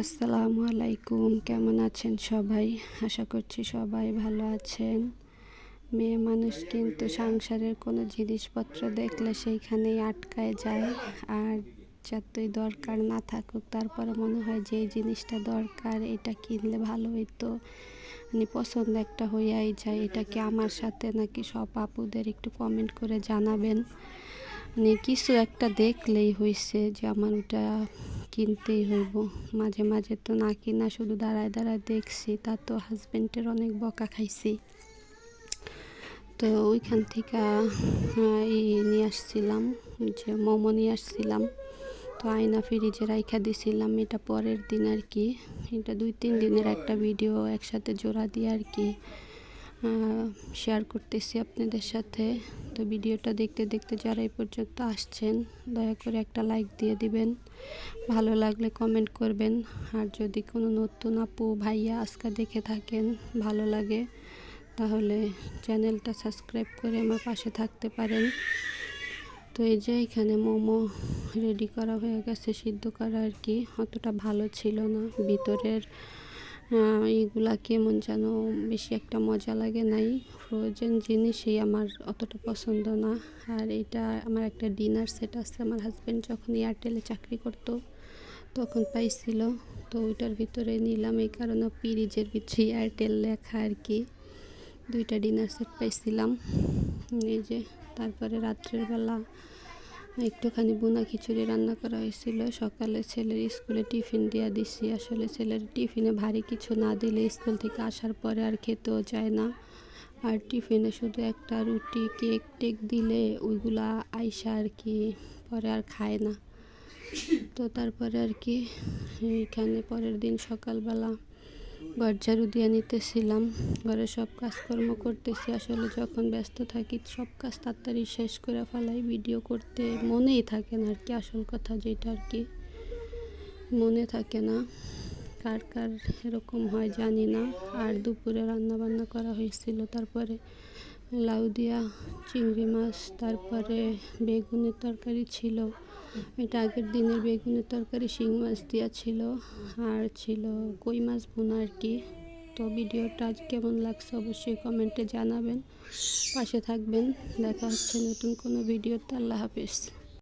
আসসালামু আলাইকুম। কেমন আছেন সবাই? আশা করছি সবাই ভালো আছেন। মেয়ে মানুষ কিন্তু সংসারের কোনো জিনিসপত্র দেখলে সেইখানেই আটকায় যায়। আর যতই দরকার না থাকুক তারপরে মনে হয় যে এই জিনিসটা দরকার, এটা কিনলে ভালো হইতো। মানে পছন্দ একটা হইয়াই যায়। এটা কি আমার সাথে নাকি সব আপুদের একটু কমেন্ট করে জানাবেন? মানে কিছু একটা দেখলেই হয়েছে যে আমার ওটা কিনতেই হইব। মাঝে মাঝে তো না কিনা শুধু দাঁড়ায় দাঁড়ায় দেখছি, তা তো হাজব্যান্ডের অনেক বকা খাইছি। তো ওইখান থেকে ই নিয়ে আসছিলাম যে মোমো নিয়ে আসছিলাম। তো আয়না ফ্রিজে রাইখা দিছিলাম, এটা পরের দিন আর কি। এটা দুই তিন দিনের একটা ভিডিও একসাথে জোড়া দিয়ে আর কি। শেয়ার করতেছি আপনাদের সাথে। তো ভিডিওটা দেখতে দেখতে যারা এই পর্যন্ত আসছেন, দয়া করে একটা লাইক দিয়ে দিবেন। ভালো লাগলে কমেন্ট করবেন। আর যদি কোনো নতুন আপু, ভাইয়া আজকে দেখে থাকেন, ভালো লাগে, তাহলে চ্যানেলটা সাবস্ক্রাইব করে আমার পাশে থাকতে পারেন। তো এই যে এখানে মোমো রেডি করা হয়ে গেছে, সিদ্ধ করা আর কি। অতটা ভালো ছিল না। ভিতরের এইগুলা কেমন যেন বেশি একটা মজা লাগে নাই। ফ্রোজেন জিনিসই আমার অতটা পছন্দ না। আর এটা আমার একটা ডিনার সেট আছে। আমার হাজব্যান্ড যখন এয়ারটেলে চাকরি করতো, তখন পাইছিল। তো ওইটার ভিতরে নিলাম। এই কারণে পিরিজের ভিতরে এয়ারটেল লেখা আর কি। দুইটা ডিনার সেট পাইছিলাম। এই যে, তারপরে রাত্রের বেলা একটুখানি বোনা খিচুড়ি রান্না করা হয়েছিল। সকালে ছেলের স্কুলে টিফিন দেওয়া দিছি। আসলে ছেলের টিফিনে ভারী কিছু না দিলে স্কুল থেকে আসার পরে আর খেতেও যায় না। আর টিফিনে শুধু একটা রুটি, কেক টেক দিলে ওইগুলা আইসা আর কি পরে আর খায় না। তো তারপরে আর কি, এইখানে পরের দিন সকালবেলা ঘর ঝাড়ু দিয়ে নিতেছিলাম। ঘরে সব কাজকর্ম করতেছি। আসলে যখন ব্যস্ত থাকি, সব কাজ তাড়াতাড়ি শেষ করে ফেলাই ভিডিও করতে মনেই থাকে না। আর কি আসল কথা যেটা আর কি মনে থাকে না। কার কার এরকম হয় জানি না। আর দুপুরে রান্না বান্না করা হয়েছিল, তারপরে লাউ দিয়া চিংড়ি মাছ, তারপরে বেগুনের তরকারি ছিল। এটা আগের দিনের বেগুনের তরকারি, শিং মাছ দিয়া ছিল। আর ছিল কই মাছ বোনা আর কি। তো ভিডিওটা আজ কেমন লাগছে অবশ্যই কমেন্টে জানাবেন। পাশে থাকবেন। দেখা হচ্ছে নতুন কোনো ভিডিওতে। আল্লাহ হাফিজ।